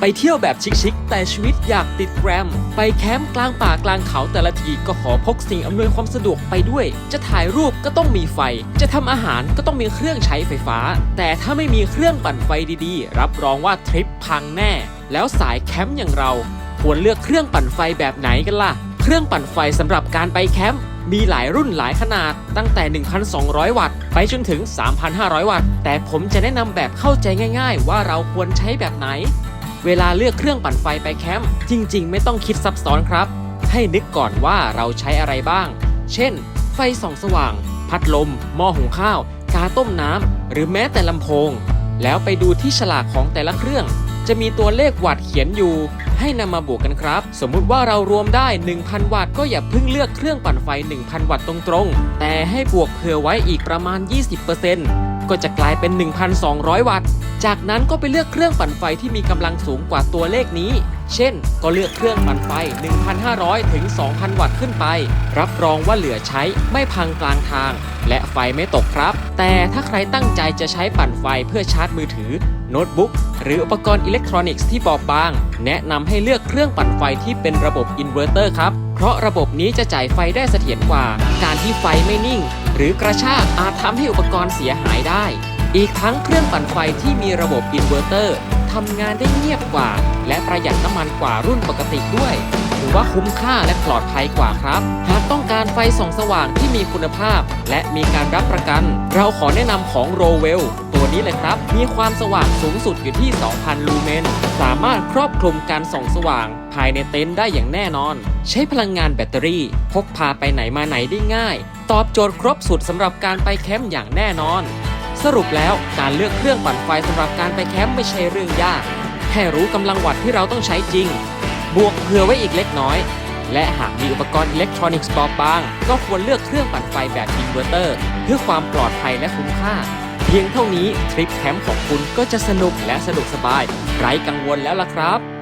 ไปเที่ยวแบบชิคๆแต่ชีวิตอยากติดแกรม ไปแคมป์กลางป่ากลางเขาแต่ละทีก็ขอพกสิ่งอำนวยความสะดวกไปด้วย จะถ่ายรูปก็ต้องมีไฟ จะทำอาหารก็ต้องมีเครื่องใช้ไฟฟ้า แต่ถ้าไม่มีเครื่องปั่นไฟดีๆ รับรองว่าทริปพังแน่ แล้วสายแคมป์อย่างเรา ควรเลือกเครื่องปั่นไฟแบบไหนกันล่ะ เครื่องปั่นไฟสำหรับการไปแคมป์มีหลายรุ่นหลายขนาดตั้งแต่ 1,200 วัตต์ ไปจนถึง 3,500 วัตต์ แต่ผมจะแนะนำแบบเข้าใจง่าย ๆ ว่าเราควรใช้แบบไหน เวลาเลือกเครื่องปั่นไฟไปแคมป์จริง ๆ ไม่ต้องคิดซับซ้อนครับ ให้นึกก่อนว่าเราใช้อะไรบ้าง เช่น ไฟส่องสว่าง พัดลม หม้อหุงข้าว กาต้มน้ำ หรือแม้แต่ลำโพง แล้วไปดูที่ฉลากของแต่ละเครื่อง จะมีตัวเลขวัตต์เขียนอยู่ ให้นำมาบวกกันครับ สมมุติว่าเรารวมได้ 1,000 วัตต์ก็อย่าเพิ่งเลือกเครื่องปั่นไฟ 1,000 วัตต์ตรงๆ แต่ให้บวกเผื่อไว้อีกประมาณ 20% ก็จะกลายเป็น 1,200 วัตต์ จากนั้นก็ไปเลือกเครื่องปั่นไฟที่มีกำลังสูงกว่าตัวเลขนี้ เช่น ก็เลือกเครื่องปั่นไฟ 1,500 ถึง 2,000 วัตต์ขึ้นไป รับรองว่าเหลือใช้ไม่พังกลางทาง และไฟไม่ตกครับ แต่ถ้าใครตั้งใจจะใช้ปั่นไฟเพื่อชาร์จมือถือ โน้ตบุ๊กหรืออุปกรณ์อิเล็กทรอนิกส์ที่บอบบาง แนะนำให้เลือกเครื่องปั่นไฟที่เป็นระบบอินเวอร์เตอร์ครับ เพราะระบบนี้จะจ่ายไฟได้เสถียรกว่า การที่ไฟไม่นิ่ง หรือกระชากอาจทำให้อุปกรณ์เสียหายได้ อีกทั้งเครื่องปั่นไฟที่มีระบบอินเวอร์เตอร์ทำงานได้เงียบกว่า และประหยัดน้ำมันกว่ารุ่นปกติด้วย ถือว่าคุ้มค่าและปลอดภัยกว่าครับ หากต้องการไฟส่องสว่างที่มีคุณภาพ และมีการรับประกัน เราขอแนะนำของโรเวลตัวนี้เลยครับ มีความสว่างสูงสุดอยู่ที่ 2,000 ลูเมน สามารถครอบคลุมการส่องสว่าง ภายในเต็นท์ได้อย่างแน่นอน ใช้พลังงานแบตเตอรี่ พกพาไปไหนมาไหนได้ง่าย ตอบโจทย์ครบสุดสำหรับการไปแคมป์อย่างแน่นอน สรุปแล้วการเลือกเครื่องปั่นไฟสำหรับการไปแคมป์ไม่ใช่เรื่องยากแค่รู้กำลังวัตต์ที่เราต้องใช้จริง บวกเผื่อไว้อีกเล็กน้อย และหากมีอุปกรณ์อิเล็กทรอนิกส์ปอบบาง ก็ควรเลือกเครื่องปั่นไฟแบบอินเวอร์เตอร์ เพื่อความปลอดภัยและคุ้มค่า เพียงเท่านี้ทริปแคมป์ของคุณก็จะสนุกและสะดวกสบาย ไร้กังวลแล้วล่ะครับ